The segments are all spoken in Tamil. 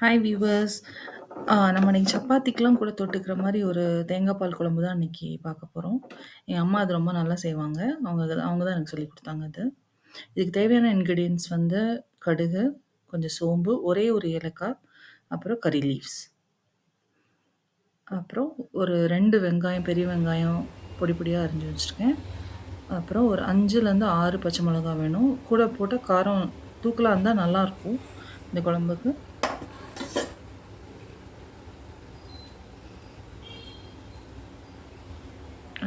Hi viewers. நம்ம இன்னைக்கு சப்பாத்திக்கெலாம் கூட தொட்டுக்கிற மாதிரி ஒரு தேங்காய் பால் குழம்பு தான் இன்னைக்கு பார்க்க போகிறோம் என் அம்மா அது ரொம்ப நல்லா செய்வாங்க. அவங்க அவங்க தான் எனக்கு சொல்லிக் கொடுத்தாங்க அது. இதுக்கு தேவையான இன்க்ரீடியன்ஸ் வந்து கடுகு, கொஞ்சம் சோம்பு, ஒரே ஒரு ஏலக்காய், அப்புறம் கறி லீவ்ஸ். அப்புறம் ஒரு ரெண்டு வெங்காயம், பெரிய வெங்காயம் பொடி பொடியாக அரிஞ்சு வச்சுருக்கேன் அப்புறம் ஒரு 5லருந்து 6 பச்சை மிளகா வேணும். கூட போட்டால் காரம் தூக்கலா இருந்தால் நல்லாயிருக்கும் இந்த குழம்புக்கு.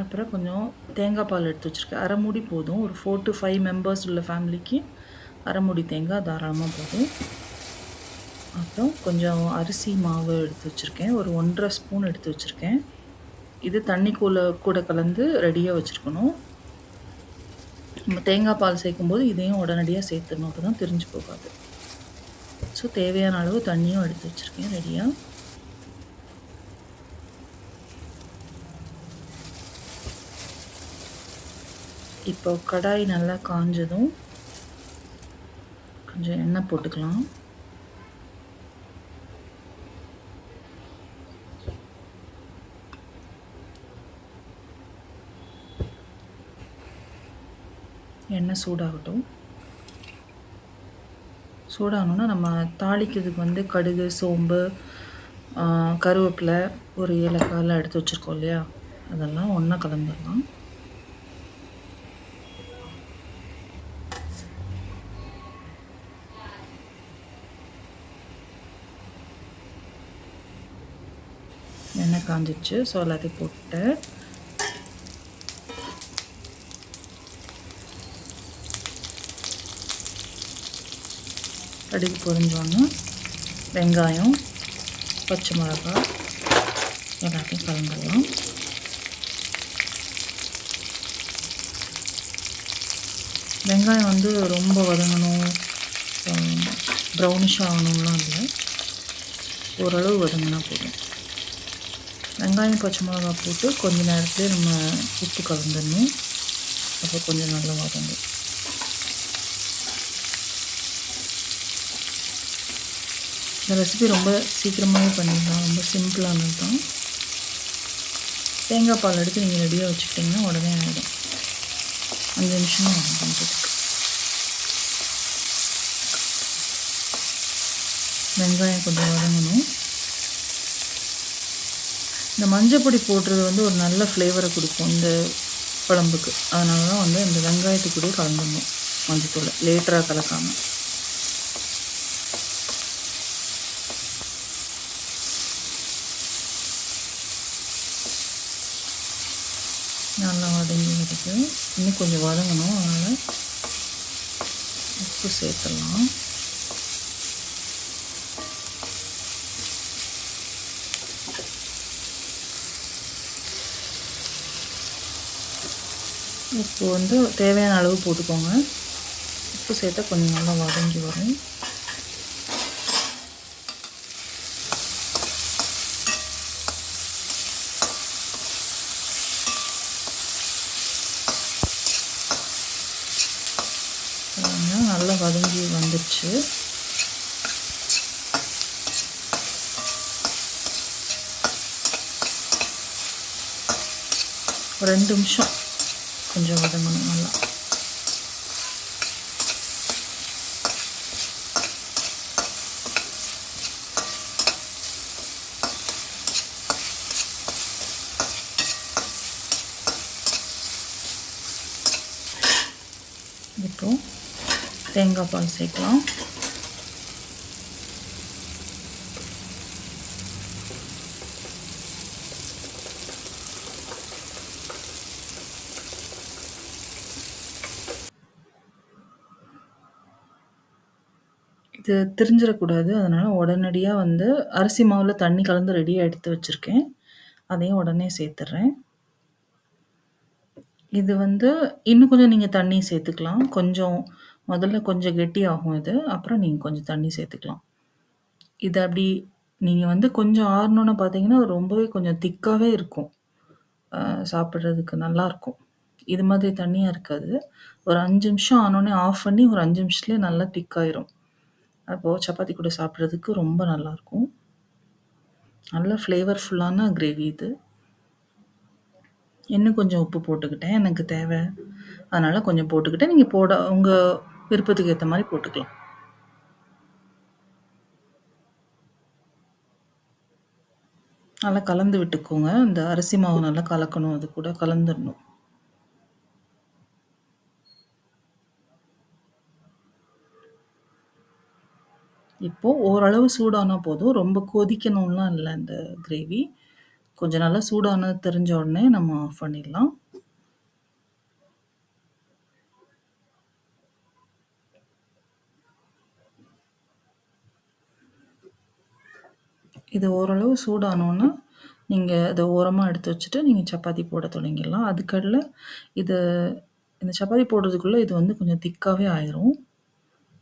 அப்புறம் கொஞ்சம் தேங்காய் பால் எடுத்து வச்சிருக்கேன். 1/2 மூடி போதும். ஒரு ஃபோர் டூ ஃபைவ் மெம்பர்ஸ் உள்ள ஃபேமிலிக்கு 1/2 மூடி தேங்காய் தாராளமாக போதும். அப்புறம் கொஞ்சம் அரிசி மாவு எடுத்து வச்சுருக்கேன் ஒரு 1 1/2 ஸ்பூன் எடுத்து வச்சுருக்கேன் இது தண்ணிக்குள்ள கூட கலந்து ரெடியாக வச்சுருக்கணும் நம்ம தேங்காய் பால் சேர்க்கும்போது இதையும் உடனடியாக சேர்த்துடணும். அப்பதான் தெரிஞ்சு போகாது. ஸோ தேவையான அளவு தண்ணியும் எடுத்து வச்சுருக்கேன் ரெடியாக இப்போ கடாய் நல்லா காஞ்சதும் கொஞ்சம் எண்ணெய் போட்டுக்கலாம். எண்ணெய் சூடாகட்டும். சூடாகணுன்னா நம்ம தாளிக்கிறதுக்கு வந்து கடுகு, சோம்பு, கருவேப்பிலை, ஒரு ஏலக்காயெலாம் எடுத்து வச்சிருக்கோம் இல்லையா? அதெல்லாம் ஒன்றா கலந்துடலாம். எண்ணெய் காஞ்சிச்சு ஸோ எல்லாத்தையும் போட்டு கடுகு பொரிஞ்சோன்னே வெங்காயம், பச்சை மிளகாய் எல்லாத்தையும் கலந்துடலாம். வெங்காயம் வந்து ரொம்ப வதங்கணும், ப்ரௌனிஷ் ஆகணும்லாம் இல்லை ஓரளவு வதங்கினா போதும். வெங்காயம், பச்சை மிளகாய் போட்டு கொஞ்ச நேரத்திலேயே நம்ம உப்பு கலந்துடணும். அப்போ கொஞ்சம் நல்லா வதங்கும். இந்த ரெசிபி ரொம்ப சீக்கிரமாகவே பண்ணிடலாம். ரொம்ப சிம்பிளானது தான். தேங்காய் பால் எடுத்து நீங்கள் ரெடியாக வச்சுக்கிட்டிங்கன்னா உடனே ஆகிடும் அஞ்சு நிமிஷம் தான் ஆகும் வெங்காயம் கொஞ்சம் வதங்கணும். இந்த மஞ்சள் பொடி போடுறது வந்து ஒரு நல்ல ஃப்ளேவரை கொடுக்கும் இந்த குழம்புக்கு. அதனால தான் வந்து இந்த வெங்காயத்து கலந்துடணும் மஞ்சத்தூளை லேட்டராக கலக்காமல் நல்லா வதங்கி வருது. இன்னும் கொஞ்சம் வதங்கணும். அதனால் உப்பு சேர்த்துடலாம். உப்பு வந்து தேவையான அளவு போட்டுக்கோங்க. உப்பு சேர்த்தா கொஞ்சம் நல்லா வதங்கி வரும். நல்லா வதங்கி வந்துடுச்சு ரெண்டு நிமிஷம் கொஞ்சம் வதங்கணும் நல்லா. இப்போ தேங்காய் பால் சேர்க்கலாம். இது திரிஞ்சிறக்கூடாது. அதனால உடனடியா வந்து அரிசி மாவுல தண்ணி கலந்து ரெடியா எடுத்து வச்சிருக்கேன். அதையும் உடனே சேர்த்துட்றேன் இது வந்து இன்னும் கொஞ்சம் நீங்க தண்ணி சேர்த்துக்கலாம். கொஞ்சம் முதல்ல கொஞ்சம் கெட்டியாகும் இது. அப்புறம் நீங்க கொஞ்சம் தண்ணி சேர்த்துக்கலாம். இது அப்படி நீங்க வந்து கொஞ்சம் ஆறுனோன பார்த்தீங்கன்னா, ரொம்பவே கொஞ்சம் திக்காவே இருக்கும். அ சாப்பிடுறதுக்கு நல்லாருக்கும். இது மாதிரி தண்ணியா இருக்காது. ஒரு 5 நிமிஷம் ஆனோனே ஆஃப் பண்ணி ஒரு 5 நிமிஷத்துலயே நல்லா திக் ஆயிரும். அப்போது சப்பாத்தி கூட சாப்பிட்றதுக்கு ரொம்ப நல்லாயிருக்கும். நல்ல ஃப்ளேவர்ஃபுல்லான கிரேவி இது. இன்னும் கொஞ்சம் உப்பு போட்டுக்கிட்டேன். எனக்கு தேவை. அதனால் கொஞ்சம் போட்டுக்கிட்டேன். நீங்கள் போட உங்கள் விருப்பத்துக்கு ஏற்ற மாதிரி போட்டுக்கலாம். நல்லா கலந்து விட்டுக்கோங்க. இந்த அரிசி மாவு நல்லா கலக்கணும். அது கூட கலந்துடணும். இப்போது ஓரளவு சூடானா போதும். ரொம்ப கொதிக்கணும்லாம் இல்லை இந்த கிரேவி கொஞ்சம் நல்லா சூடான தெரிஞ்ச உடனே நம்ம ஆஃப் பண்ணிடலாம். இது ஓரளவு சூடானோன்னா நீங்கள் இதை ஓரமாக எடுத்து வச்சுட்டு நீங்கள் சப்பாத்தி போட தொடங்கிடலாம். அதுக்கடல இது இந்த சப்பாத்தி போடுறதுக்குள்ளே இது வந்து கொஞ்சம் திக்காகவே ஆயிரும்.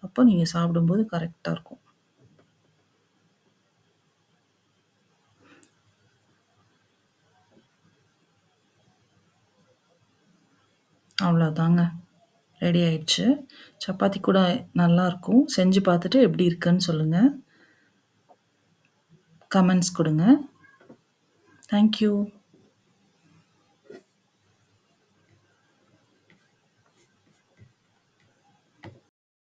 அப்போ நீங்கள் சாப்பிடும்போது கரெக்டாக இருக்கும். அவ்வளோதாங்க ரெடி ஆயிடுச்சு. சப்பாத்தி கூட நல்லாயிருக்கும் செஞ்சு பார்த்துட்டு எப்படி இருக்குன்னு சொல்லுங்கள் கமெண்ட்ஸ் கொடுங்க. தேங்க்யூ